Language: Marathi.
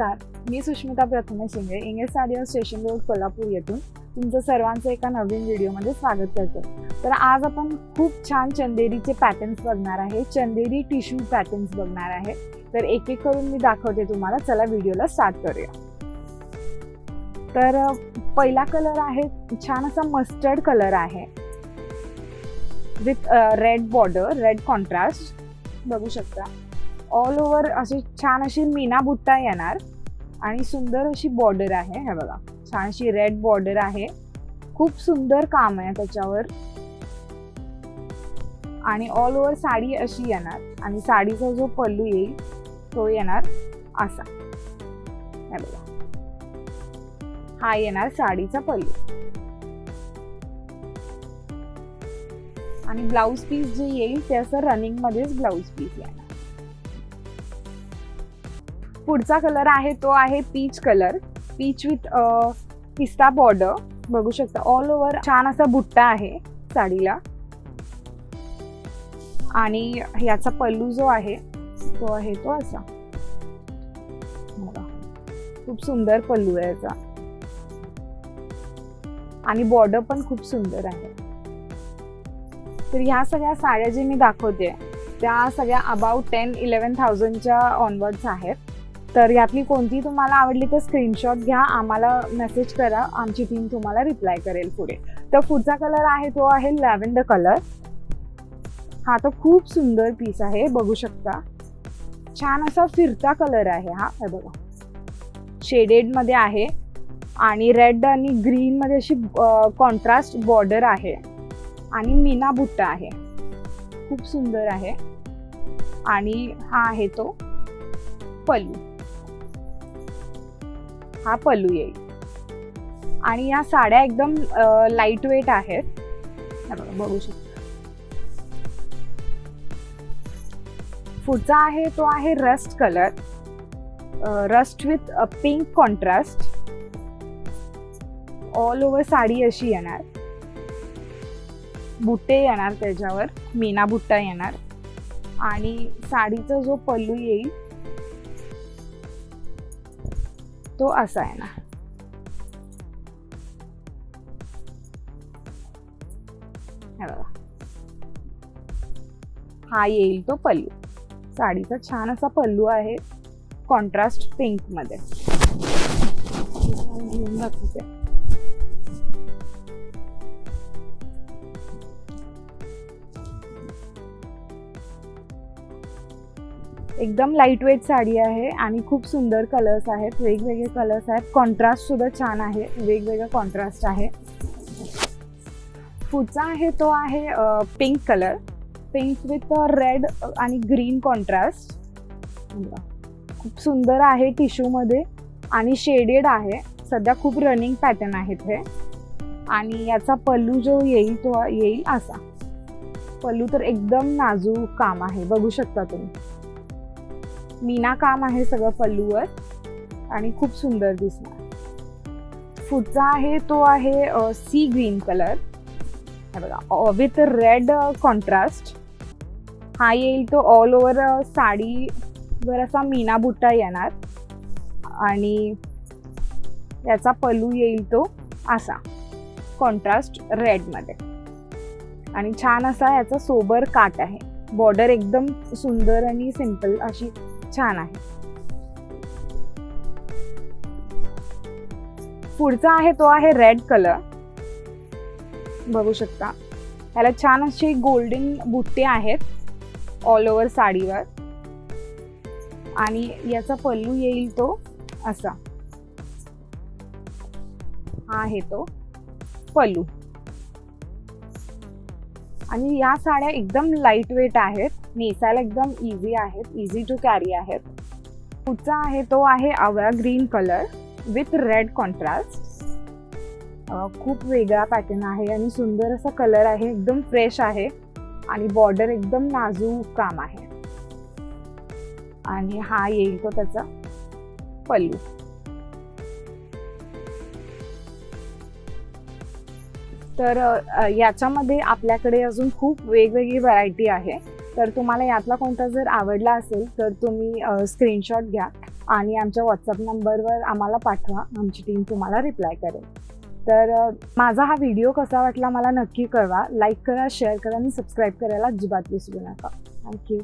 नमस्कार. मी Sushmita Prathame Shinde English sari station road Kolhapur येथून तुमचं सर्वांचं एका नवीन व्हिडिओमध्ये स्वागत करते. तर आज आपण खूप छान चंदेरीचे पॅटर्न्स बघणार आहे चंदेरी टिश्यू पॅटर्न्स बघणार आहे. तर एक एक करून मी दाखवते तुम्हाला चला व्हिडिओला स्टार्ट करूया. तर पहिला कलर आहे छान असा मस्टर्ड कलर आहे. With red border red contrast बघू शकता. ऑल ओव्हर अशी छान अशी मीना बुट्टा येणार. आणि सुंदर अशी बॉर्डर आहे हे बघा. छान अशी रेड बॉर्डर आहे. खूप सुंदर काम आहे त्याच्यावर. आणि ऑल ओव्हर साडी अशी येणार. आणि साडीचा जो पल्लू येईल तो येणार असा. हे बघा. हा येणार साडीचा पल्लू. आणि ब्लाऊज पीस जे येईल ते असं रनिंग मध्येच ब्लाऊज पीस येणार. पुढचा कलर आहे तो आहे peach colour peach with pista border बघू शकता ऑल ओव्हर छान असा बुट्टा आहे साडीला. आणि याचा पल्लू जो आहे तो आहे तो असा. खूप सुंदर पल्लू आहे याचा. आणि बॉर्डर पण खूप सुंदर आहे. तर ह्या सगळ्या साड्या जे मी दाखवते त्या सगळ्या अबाउट टेन इलेवन थाउजंडच्या ऑनवर्ड्स आहेत. तर यातली कोणती तुम्हाला आवडली तर स्क्रीनशॉट घ्या आम्हाला मेसेज करा आमची टीम तुम्हाला रिप्लाय करेल पुढे. तर पुढचा कलर आहे तो आहे लॅव्हेंडर कलर हा तर खूप सुंदर पीस आहे बघू शकता. छान असा फिरता कलर आहे हा हे बघा. शेडेडमध्ये आहे आणि रेड आणि ग्रीनमध्ये अशी कॉन्ट्रास्ट बॉर्डर आहे. आणि मीना बुट्टा आहे. खूप सुंदर आहे. आणि हा आहे तो पल्लू. हा पल्लू येईल. आणि या साड्या एकदम लाइट वेट आहेत. बघू शकता. पुढचा आहे तो आहे rust colour rust with pink contrast all over sari अशी येणार. बुट्टे येणार त्याच्यावर. मीना बुट्टा येणार. आणि साडीचा जो पल्लू येईल तो असा येणार ना. हा येईल तो पल्लू. साडीचा छान असा पल्लू आहे कॉन्ट्रास्ट पिंकमध्ये. एकदम लाइट वेट साडी आहे आणि खूप सुंदर कलर्स आहेत. वेगवेगळे कलर्स आहेत. कॉन्ट्रास्ट सुद्धा छान आहे. वेगवेगळं कॉन्ट्रास्ट आहे. पुढचा आहे तो आहे pink colour pink with red आणि ग्रीन कॉन्ट्रास्ट खूप सुंदर आहे टिश्यूमध्ये आणि शेडेड आहे. सध्या खूप रनिंग पॅटर्न आहेत हे. आणि याचा पल्लू जो येईल तो येईल असा. पल्लू तर एकदम नाजूक काम आहे. बघू शकता तुम्ही. मीना काम आहे सगळं पल्लूवर आणि खूप सुंदर दिसणार. पुढचा आहे तो आहे सी ग्रीन कलर बघा विथ रेड कॉन्ट्रास्ट हा येईल तो ऑल ओव्हर साडीवर असा मीना बुट्टा येणार. आणि याचा पल्लू येईल तो असा कॉन्ट्रास्ट रेडमध्ये आणि छान असा याचा सोबर काट आहे. बॉर्डर एकदम सुंदर आणि सिंपल अशी छान आहे. पुढचा आहे तो आहे रेड कलर बघू शकता. त्याला छान अशी गोल्डन बुट्टे आहेत ऑल ओव्हर साडीवर. आणि याचा पल्लू येईल तो असा. हा आहे तो पल्लू. आणि या साड्या एकदम लाइट वेट आहेत. नेसायला एकदम इझी आहेत. इझी टू कॅरी आहेत. पुढचा आहे तो आहे आवळा green colour with red contrast खूप वेगळा पॅटर्न आहे आणि सुंदर असा कलर आहे. एकदम फ्रेश आहे आणि बॉर्डर एकदम नाजूक काम आहे. आणि हा येईल तो त्याचा पल्लू. तर याच्यामध्ये आपल्याकडे अजून खूप वेगवेगळी व्हरायटी आहे. तर तुम्हाला यातला कोणता जर आवडला असेल तर तुम्ही स्क्रीनशॉट घ्या आणि आमच्या व्हॉट्सअप नंबरवर आम्हाला पाठवा. आमची टीम तुम्हाला रिप्लाय करेल. तर माझा हा व्हिडिओ कसा वाटला मला नक्की कळवा. लाईक करा शेअर करा आणि सबस्क्राईब करायला अजिबात विसरू नका. थँक्यू